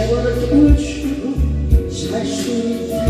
爱我的过去，才属于。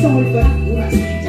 São Luís,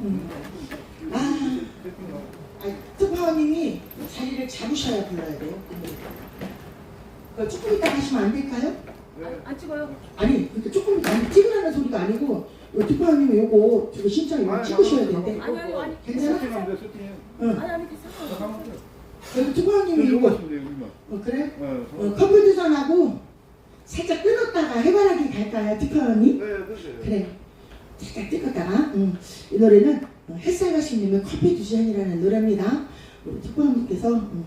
음. 아, 아 특파원님이 자리를 잡으셔야 불러야 돼요 그 조금 이따 하시면 안 될까요? 안 찍어요. 아니 그러니까 조금 아니 찍으라는 소리가 아니고 요 특파원님이 요거 저거 신청 이거 찍으셔야 되는데 아니 아니 아니. 괜찮아? 응 아니 아니 괜찮아. 그래도 특파원님이 요거. 어, 그래? 네, 어, 컴퓨터 전하고 살짝 끊었다가 해바라기 갈까요 특파원님? 네, 그러세요. 그래 살짝 뜯었다가 음, 이 노래는 어, 햇살 가시님의 커피 두 잔이라는 노래입니다 우리 특파원님께서 음,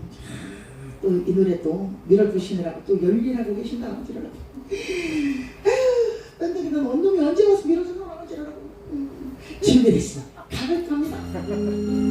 또이 노래 또 밀어주시느라고 또 열일하고 계신다고 지랄라고 아휴 딴데기 넌 언놈이 언제 와서 밀어주나 지랄라고 음, 준비됐어 가볼 겁니다 찍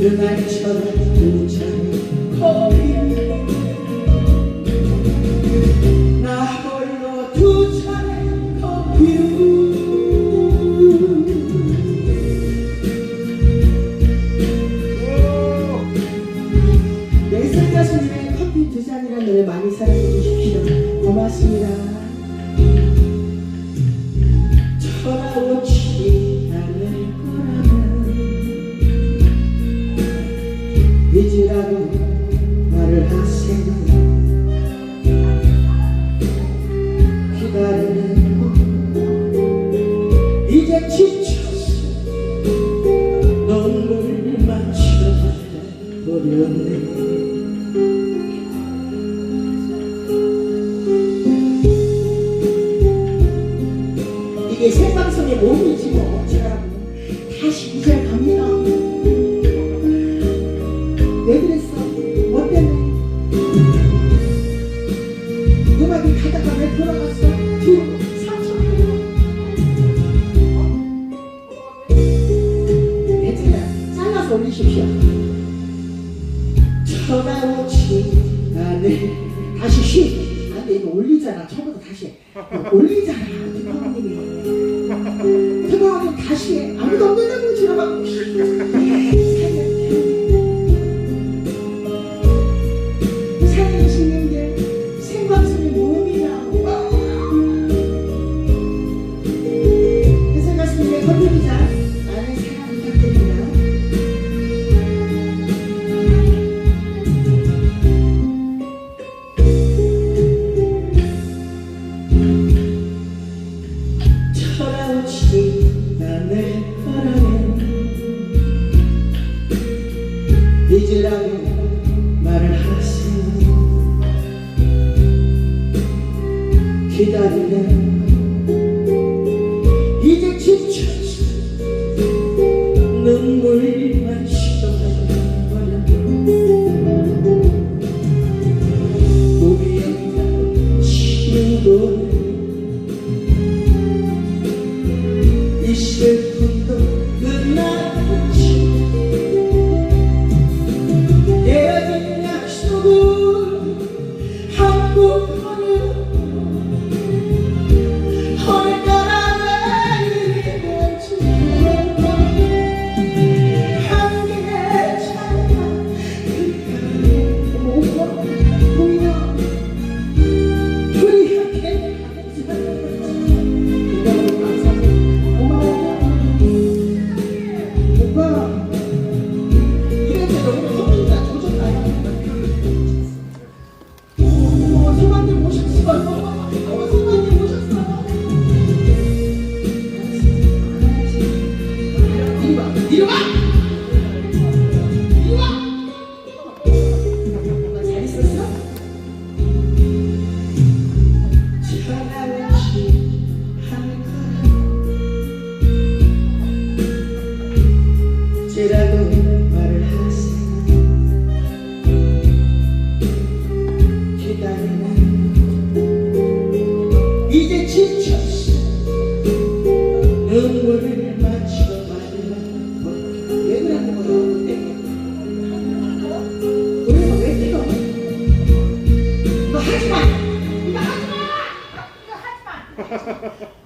그날처럼 두잔 커피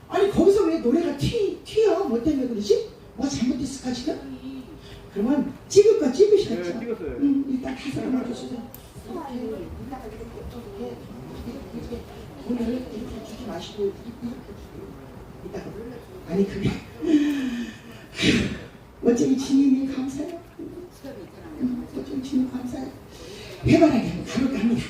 아니 거기서 왜 노래가 튀, 튀어? 뭐 때문에 그러지? 뭐 잘못됐을까 지금? 그러면 찍을까 찍으시겠죠? 네, 찍었어요. 응, 일단 주소를 맞주시죠 돈을 이렇게 주지 마시고 이따가 아니 그게 어쩜 주님이 감사해요. 음, 어쩜 주님 감사해요. 해바라기 한번 가볼까 합니다.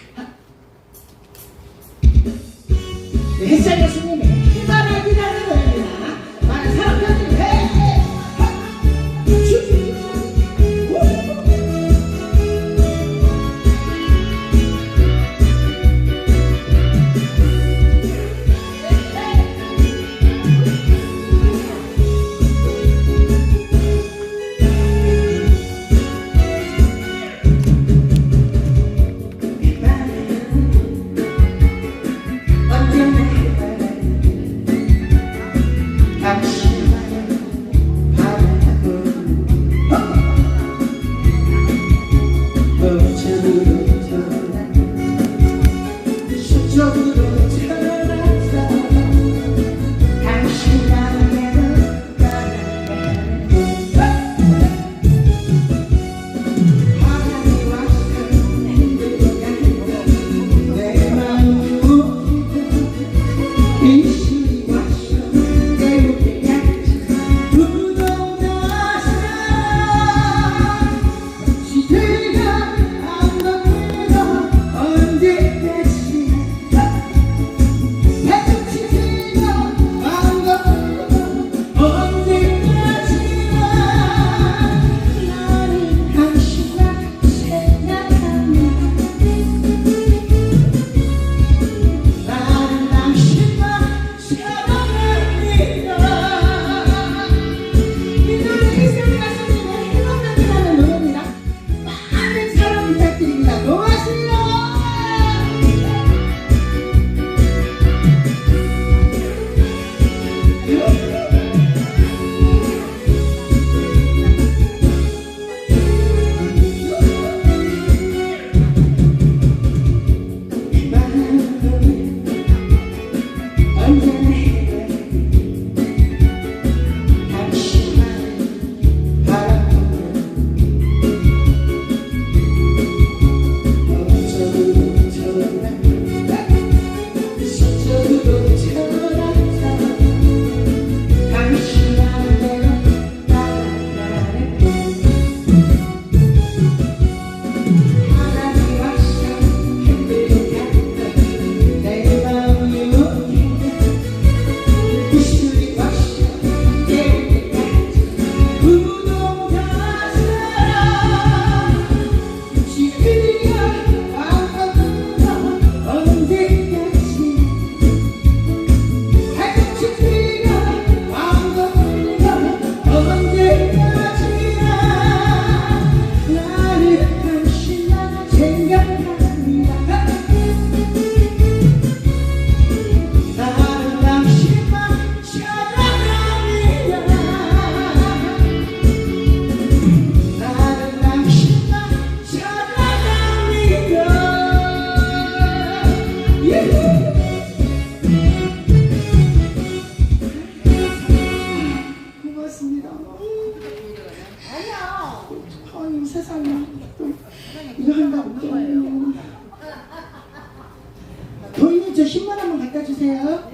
10만 원만 갖다 주세요.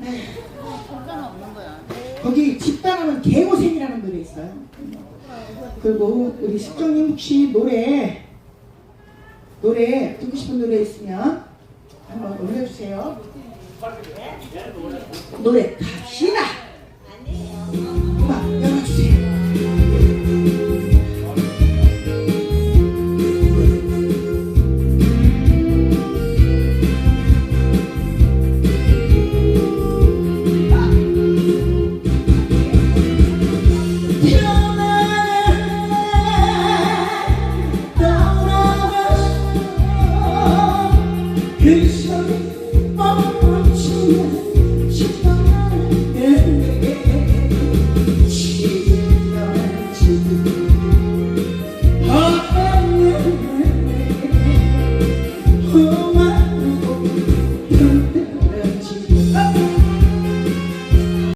네. 거기 집단하면 개고생이라는 노래 있어요. 그리고 우리 숙정님 혹시 노래 노래 듣고 싶은 노래 있으면 한번 올려주세요. 노래 갑시다. 네. 음악